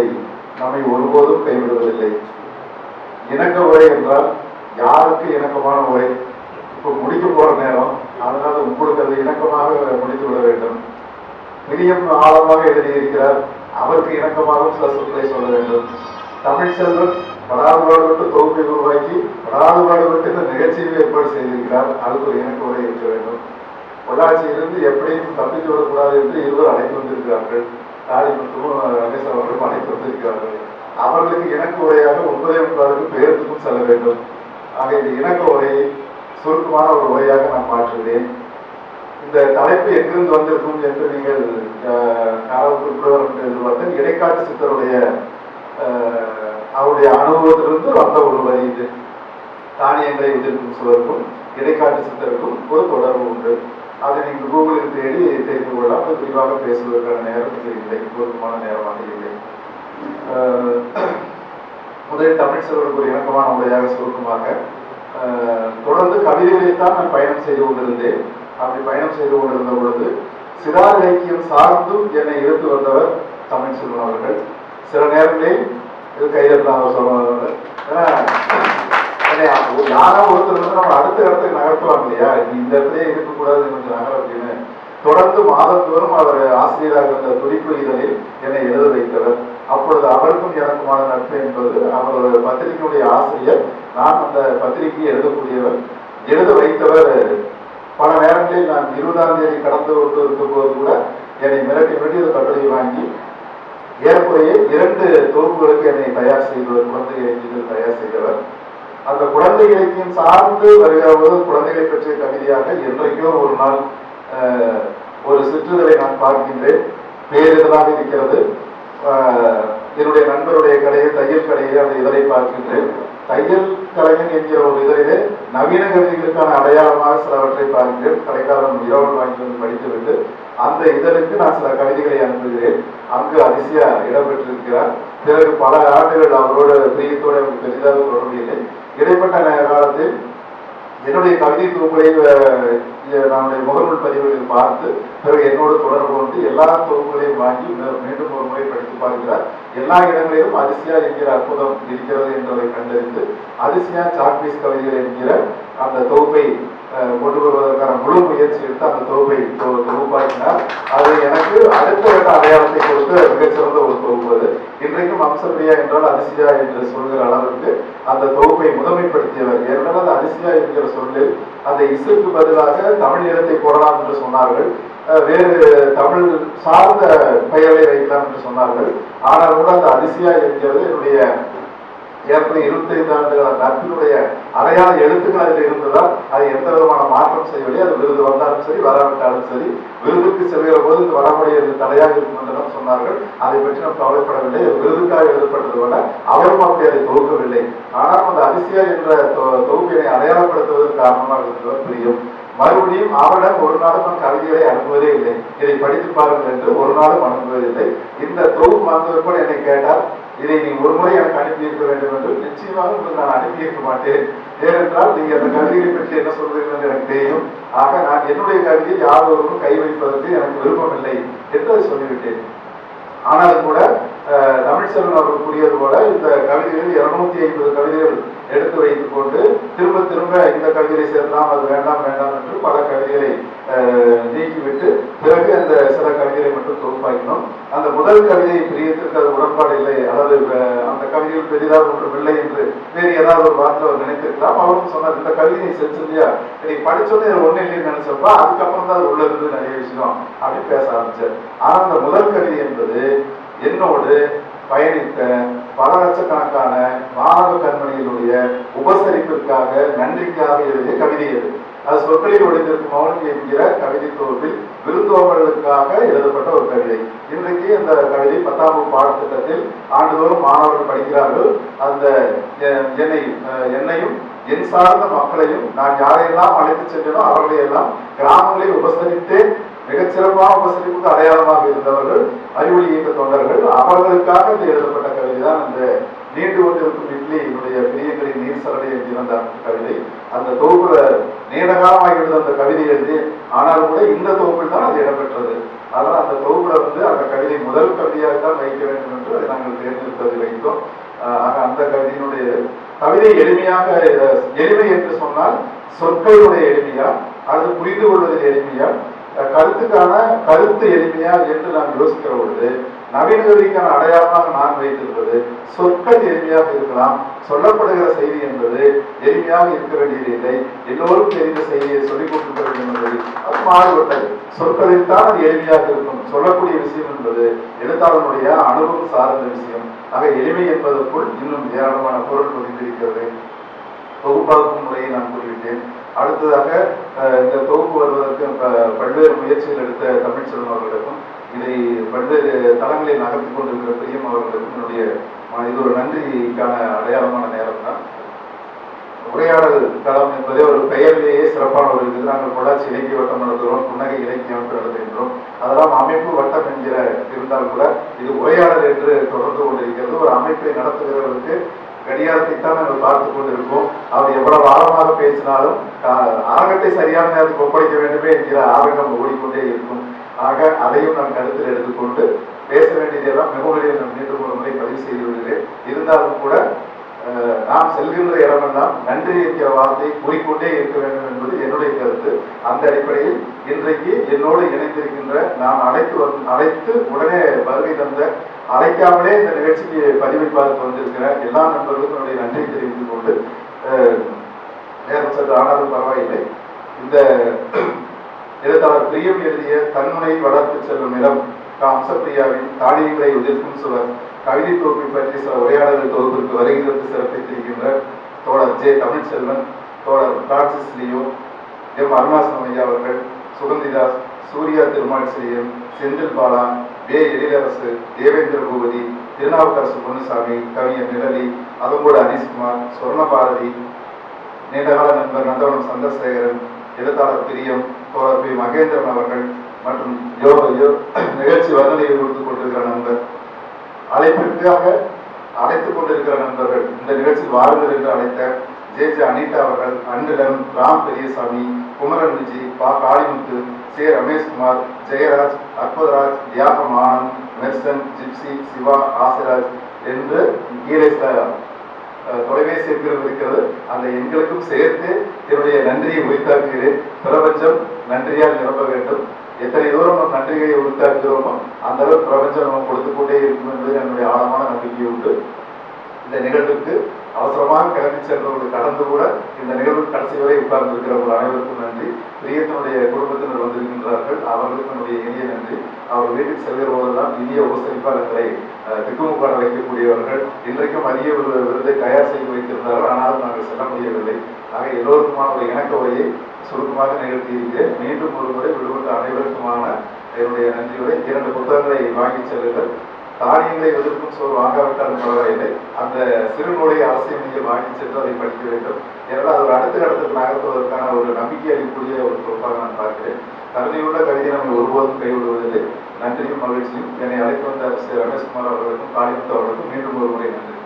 உரை நம்மை ஒருபோதும் கைவிடுவதில்லை. இணக்க உரை என்றால் யாருக்கு இணக்கமான உரை இப்போ முடிக்க போற நேரம். அதனால உங்களுக்கு அது இணக்கமாக முடித்து விட வேண்டும். பிரியம் ஆழமாக எழுதியிருக்கிறார். அவருக்கு இணக்கமாகவும் சில சொற்களை சொல்ல வேண்டும். தமிழ் செல்வன் படாதுபாடுபட்டு தொகுப்பை உருவாக்கி படாதுபாடுபட்டு இந்த நிகழ்ச்சியை ஏற்பாடு செய்திருக்கிறார். அதுக்கு ஒரு இணக்க உரை இருக்க வேண்டும். பொள்ளாச்சியிலிருந்து எப்படியும் தப்பித்து விடக்கூடாது என்று இருவர் அழைத்து வந்திருக்கிறார்கள். காளிமுத்தும் ரமேஷ் அவர்களும் அழைத்து வந்திருக்கிறார்கள் அவர்களுக்கு இணக்க உரையாக ஒன்பதே முக்காலுக்கு பேருந்துக்கும் செல்ல வேண்டும். ஆக இந்த இணக்க உரையை சுருக்கமான ஒரு உரையாக நான் மாற்றுகிறேன். இந்த தலைப்பு எங்கிருந்து வந்திருக்கும் என்று நீங்கள் காலத்துக்கு என்று எதிர்பார்த்தேன் இடைக்காட்டு சித்தருடைய அவருடைய அனுபவத்திலிருந்து வந்த ஒரு வரி இது. தானியங்களை உதிர்க்கும் சுவருக்கும் இடைக்காட்டு சித்தருக்கும் ஒரு தொடர்பு உண்டு. அதை நீங்கள் கூகுளில் தேடி தெரிந்து கொள்ளலாம். அது விரிவாக பேசுவதற்கான நேரம் இல்லை. பொருத்தமான நேரமாக இல்லை. முதலில் தமிழ் செல்வருக்கு ஒரு இணக்கமான உரையாக சுருக்கமாக தொடர்ந்து கவிதைகளைத்தான் நான் பயணம் செய்து கொண்டிருந்தேன். அப்படி பயணம் செய்து கொண்டிருந்த பொழுது சிதார் இலக்கியம் சார்ந்தும் என்னை இழுத்து வந்தவர் தமிழ் செல்வன் அவர்கள். சில நேரங்களில் இது கைதட்டலாம் அவர் சொல்லுவாங்க ஏன்னா யாரோ ஒருத்தர் வந்து நம்ம அடுத்த இடத்துக்கு நகர்த்துவாங்க இல்லையா? இந்த இடத்துலயே இருக்கக்கூடாது கொஞ்சம் நகரம் அப்படின்னு தொடர்ந்து மாதந்தோறும் அவர் ஆசிரியராக இருந்த துடிப்பு இதழில் என்னை எழுத வைத்தவர். அப்பொழுது அவருக்கும் எனக்குமான நட்பு என்பது அவரோட பத்திரிகையுடைய ஆசிரியர் நான் அந்த பத்திரிகையை எழுதக்கூடியவர். எழுத வைத்தவர் பல நேரங்களில் நான் இருபதாம் தேதி கடந்து கொண்டு இருக்கும்போது கூட என்னை மிரட்டி மிரட்டி அந்த கட்டுரை வாங்கி ஏறக்குறைய இரண்டு தொகுப்புகளுக்கு என்னை தயார் செய்தவர் குழந்தை இலக்கியங்கள் தயார் செய்தவர். அந்த குழந்தை இலக்கியம் சார்ந்து வருகிற குழந்தைகளை பற்றிய கவிதையாக என்றைக்கோ ஒரு நாள் ஒரு சிற்றுதலை நான் பார்க்கின்றேன். பேரிதழாக இருக்கிறது. என்னுடைய நண்பருடைய கடையை தையல் கடையை அந்த இதழை பார்க்கின்றேன். தையல் கலைஞன் என்கிற ஒரு இதழிலே நவீன கவிதைகளுக்கான அடையாளமாக சிலவற்றை பார்க்கிறேன் கடைக்காரன் இரவல் வாங்கி வந்து படித்துவிட்டு அந்த இதழுக்கு நான் சில கவிதைகளை அனுப்புகிறேன். அங்கு அதிசயா இடம்பெற்றிருக்கிறார் பிறகு பல ஆண்டுகள் அவரோட பிரியத்தோடு எனக்கு பெரிதாக தொடர்பு இல்லை இடைப்பட்ட காலத்தில் என்னுடைய கவிதை தொகுப்புகளை நம்முடைய முகநூல் பதிவுகளில் பார்த்து பிறகு என்னோடு தொடர்பு கொண்டு எல்லா தொகுப்புகளையும் வாங்கி மீண்டும் ஒரு முறை படித்து பார்க்கிறார். எல்லா இடங்களிலும் அதிசயா என்கிற அற்புதம் இருக்கிறது என்பதை கண்டறிந்து அதிசயா சாக்பீஸ் கவிதைகள் என்கிற அந்த தொகுப்பை கொண்டு வருவதற்கான முழு முயற்சி எடுத்து அந்த தொகுப்பை தொகுப்பாக்கினார். அது எனக்கு அடுத்த கட்ட அடையாளத்தை கொடுத்து மிகச்சிறந்த ஒரு தொகுப்பு அது. இன்றைக்கும் அம்சப்பிரியா என்றால் அதிசயா என்று சொல்கிற அளவுக்கு அந்த தொகுப்பை முதன்மைப்படுத்தியவர். ஏனென்றால் அது அதிசயா என்கிற சொல்லில் அந்த இசுக்கு பதிலாக தமிழ் நிலத்தை போடலாம் என்று சொன்னார்கள். வேறு தமிழ் சார்ந்த பெயரை வைக்கலாம் என்று சொன்னார்கள். ஆனால் கூட அந்த அதிசயா என்கிறது என்னுடைய ஏற்கனவே இருபத்தைந்து ஆண்டுகள நட்பினுடைய அடையாள எழுத்துக்கள் அதில் இருந்ததால் அது எந்த விதமான மாற்றம் செய்யவில்லை. அது விருது வந்தாலும் சரி வராவிட்டாலும் சரி விருதுக்கு செல்கிற போது இந்த வடமொழி அது தடையாக இருக்கும் என்றும் சொன்னார்கள். அதை பற்றி நாம் கவலைப்படவில்லை. விருதுக்காக எழுதப்பட்டது போல அவரும் அப்படி அதை தொகுக்கவில்லை. ஆனால் அந்த அதிசயா என்ற தொ- தொகுப்பினை அடையாளப்படுத்துவதற்கு காரணமாக இருந்தவர் பிரியம். மறுபடியும் அவரிடம் ஒரு நாளும் கவிதைகளை அனுப்புவதே இல்லை. இதை படித்து பாருங்கள் என்று ஒரு நாளும் அனுப்புவதில்லை. இந்த தொகுப்பு வந்தவர் என்னை கேட்டால் இதை நீ ஒரு முறை எனக்கு அனுப்பியிருக்க வேண்டும் என்று. நிச்சயமாக உங்களுக்கு நான் அனுப்பியிருக்க மாட்டேன். ஏனென்றால் நீங்க அந்த கவிதைகளை பற்றி என்ன சொல்வீர்கள் என்று எனக்கு தெரியும். ஆக நான் என்னுடைய கவிதையை யாரொருவரும் கை வைப்பதற்கு எனக்கு விருப்பமில்லை என்று சொல்லிவிட்டேன். ஆனாலும் கூட அஹ், தமிழ்ச்செல்வன் அவர்கள் கூறியது போல இந்த கவிதைகள் இருநூத்தி ஐம்பது கவிதைகள் எடுத்து வைத்துக் கொண்டு திரும்ப திரும்ப இந்த கவிதையை சேர்க்கலாம் அது வேண்டாம் வேண்டாம் என்று பல கவிதைகளை நீக்கிவிட்டு பிறகு அந்த சில கவிதைகளை மட்டும் தொகுப்பாக்கினோம். அந்த முதல் கவிதை பிரியத்திற்கு அது உடன்பாடு அதாவது அந்த கவிதையில் பெரிதாக ஒன்றும் இல்லை என்று வேறு ஏதாவது ஒரு வார்த்தை அவர் நினைத்திருக்கலாம். அவரும் சொன்னார் இந்த கவிதை நீ செஞ்சிருந்தியா நீ படிச்சோன்னே இதுல ஒண்ணு இல்லைன்னு நினைச்சப்பா அதுக்கப்புறம் தான் அது உள்ள இருந்து நிறைய விஷயம் அப்படின்னு பேச ஆரம்பிச்சார். ஆனால் அந்த முதல் கவிதை என்பது என்னோடு பயணித்த பல லட்சக்கணக்கான மாணவ கண்மணிகளுடைய உபசரிப்பிற்காக நன்றிக்காக எழுதிய கவிதை அது. அது சொற்களில் ஒளிந்திருக்கும் மௌனம் என்கிற கவிதை தொகுப்பில் விருந்தோம்பலுக்காக எழுதப்பட்ட ஒரு கவிதை. இன்றைக்கு அந்த கவிதை பத்தாம் வகுப்பு பாடத்திட்டத்தில் ஆண்டுதோறும் மாணவர்கள் படிக்கிறார்கள். அந்த என்னை என்னையும் என் சார்ந்த மக்களையும் நான் யாரையெல்லாம் அழைத்து சென்றனோ அவர்களையெல்லாம் கிராமங்களில் உபசரித்தேன் மிகச்சிறப்பான உபசரிப்புக்கு அடையாளமாக இருந்தவர்கள் அறிவொளி இயக்க தொண்டர்கள் அவர்களுக்காக இந்த எழுதப்பட்ட கவிதை தான் அந்த நீண்டு கொண்டிருக்கும் இட்லி என்னுடைய பெரிய நீர் எழுதியிருந்த கவிதை. அந்த தொகுப்புல நீண்ட காலமாக அந்த கவிதை எழுதி ஆனாலும் கூட இந்த தொகுப்பில் தான் அது இடம்பெற்றது. அதனால் அந்த தொகுப்புல வந்து அந்த கவிதை முதல் கவிதையாக தான் வைக்க வேண்டும் என்று நாங்கள் நாங்கள் தேர்ந்தெடுத்ததை வைத்தோம். ஆக அந்த கவிதையினுடைய கவிதை எளிமையாக எளிமை என்று சொன்னால் சொற்களுடைய எளிமையா அது புரிந்து கொள்வதில் எளிமையா கருத்துக்கான கருத்து எளிமையா என்று நாம் யோசிக்கிற பொழுது நவீன அடையாளமாக நான் வைத்திருப்பது சொற்கள் எளிமையாக இருக்கலாம் சொல்லப்படுகிற செய்தி என்பது எளிமையாக இருக்க வேண்டியதில்லை. எல்லோரும் தெரிந்த செய்தியை சொல்லிக் கொடுக்க வேண்டும் என்பது அது மாறுபட்டது. சொற்களில் தான் அது எளிமையாக இருக்கும். சொல்லக்கூடிய விஷயம் என்பது எழுத்தாளனுடைய அனுபவம் சார்ந்த விஷயம். ஆக எளிமை என்பதற்குள் இன்னும் ஏராளமான பொருள் பதிந்திருக்கிறது. தொகுப்பாக்கும் முறையை நான் குறிப்பிட்டேன் அடுத்ததாக அஹ், இந்த தொகுப்பு வருவதற்கு பல்வேறு முயற்சிகள் எடுத்த தமிழ்ச்செல்வன் அவர்களுக்கும் இதை பல்வேறு தளங்களை நகர்த்தி கொண்டிருக்கிற பிரியம் அவர்களுக்கும் என்னுடைய இது ஒரு நன்றிக்கான அடையாளமான நேரம் தான் உரையாடல் களம் என்பதே ஒரு பெயரிலேயே சிறப்பான ஒரு இது. நாங்கள் பொள்ளாச்சி இலக்கிய வட்டம் நடத்துகிறோம் புன்னகை இலக்கிய அமைப்பு நடத்துகின்றோம். அதெல்லாம் அமைப்பு வட்டம் என்கிற இருந்தால் கூட இது உரையாடல் என்று தொடர்ந்து கொண்டிருக்கிறது. ஒரு அமைப்பை நடத்துகிறவருக்கு கடிகாரத்தைத்தான் நாங்கள் பார்த்து கொண்டிருக்கோம். அவர் எவ்வளவு ஆழமாக பேசினாலும் கா- சரியான நேரத்துக்கு ஒப்படைக்க வேண்டுமே என்கிற ஆரங்கம் ஓடிக்கொண்டே இருக்கும். ஆக அதையும் நான் கருத்தில் எடுத்துக்கொண்டு பேச வேண்டியதெல்லாம் மிகவும் நான் மீண்டும் ஒரு முறை பதிவு செய்து விடுகிறேன். இருந்தாலும் கூட நாம் செல்கின்ற இடமெல்லாம் நன்றி என்கிற வார்த்தை கூறிக்கொண்டே இருக்க வேண்டும் என்பது என்னுடைய கருத்து. அந்த அடிப்படையில் இன்றைக்கு என்னோடு இணைந்திருக்கின்ற நான் அழைத்து வந் அழைத்து உடனே வருகை தந்த அழைக்காமலே இந்த நிகழ்ச்சிக்கு பதிவை பார்த்து வந்திருக்கிற எல்லா நண்பர்களுக்கும் என்னுடைய நன்றியை தெரிவித்துக் கொண்டு நேரம் சற்று ஆனாலும் பரவாயில்லை. இந்த எழுத்தாளர் பிரியம் எழுதிய தன்முனை வளர்த்து செல்லும் நிலம் அம்சப்பிரியாவின் தானியங்களை உதிர்க்கும் சுவர் கவிதை தொகுப்பை பற்றி சில உரையாடல் தொகுப்பிற்கு வருகிறது சிறப்பித்திருக்கின்ற தோழர் ஜே தமிழ்ச்செல்வன் தோழர் பிரான்சிஸ் லியோ எம் அருணாசனம் ஐயா அவர்கள் சுகந்திதாஸ் சூர்யா திருமால் சிறியன் செந்தில் பாலா வே எழிலரசு தேவேந்திர பூபதி திருநாவுக்கரசு பொன்னுசாமி கவிஞர் நிழலி அதங்கோடு அனீஸ்குமார் சொர்ணபாரதி நீண்டகால நண்பர் நந்தவனம் சந்திரசேகரன் எழுத்தாளர் பிரியம் தோழர் பி மகேந்திரன் அவர்கள் மற்றும் யோக யோ நிகழ்ச்சி வர்ணனையை கொடுத்து அழைப்பிற்காக அழைத்துக் கொண்டிருக்கிற நண்பர்கள். இந்த நிகழ்ச்சியில் வாருங்கள் என்று அழைத்த ஜே ஜே அனிதா அவர்கள் அன்னிலம் ராம் பெரியசாமி குமரன் விஜி பா காளிமுத்து சே ரமேஷ்குமார் ஜெயராஜ் அற்புதராஜ் தியாகம் ஆனந்த் மெர்சன் ஜிப்சி சிவா ஆசிராஜ் என்று கீழே ச- தொலைபேசி எண்கள் இருக்கிறது அந்த எண்களுக்கும் சேர்த்து என்னுடைய நன்றியை உரித்தாக்குகிறேன். பிரபஞ்சம் நன்றியால் நிரப்ப வேண்டும். எத்தனை தூரம் நம் நன்றிகளை உரித்தாக்குகிறோமோ அந்த அளவு பிரபஞ்சம் நம்ம கொடுத்து கொண்டே இருக்கும் என்பது என்னுடைய ஆழமான நம்பிக்கை உண்டு. இந்த நிகழ்வுக்கு அவசரமாக கிளம்பி சென்றவர்கள் கடந்து கூட இந்த நிகழ்வு கடைசி வரை உட்கார்ந்து இருக்கிறவர்கள் அனைவருக்கும் நன்றி. பிரியத்தினுடைய குடும்பத்தினர் வந்திருக்கின்றார்கள். அவர்களுக்கு என்னுடைய இனிய நன்றி. அவர் வீட்டுக்கு செல்கிற போதுதான் இனிய உபசரிப்பால் திக்குமுக்காட வைக்கக்கூடியவர்கள். இன்றைக்கும் அரிய ஒரு விருதை தயார் செய்து வைத்திருந்தார்கள். ஆனாலும் நாங்கள் செல்ல முடியவில்லை. ஆக எல்லோருக்குமான ஒரு இணக்க உரையை சுருக்கமாக நிகழ்த்தியிருக்கு. மீண்டும் ஒரு முறை விடுபட்ட அனைவருக்குமான என்னுடைய நன்றியுரை இரண்டு புத்தகங்களை வாங்கி செல்லுங்கள். தானியங்களை எதிர்க்கும் சோறு வாங்காவிட்டாலும் பரவாயில்லை. அந்த சிறு நூலை அரசியல் நீங்கள் வாங்கி சென்று அதை படிக்க வேண்டும். ஏன்னா அது ஒரு அடுத்த கட்டத்துக்கு நகர்த்துவதற்கான ஒரு நம்பிக்கை அளிக்கக்கூடிய ஒரு தொகுப்பாக நான் பார்க்கிறேன். கருணையுள்ள கவிதை நம்மை ஒருபோதும் கைவிடுவதில்லை. நன்றியும் மகிழ்ச்சியும் என்னை அழைத்து வந்த ரமேஷ்குமார் அவர்களுக்கும் காளிமுத்து அவர்களுக்கும் மீண்டும் ஒரு முறை நன்றி.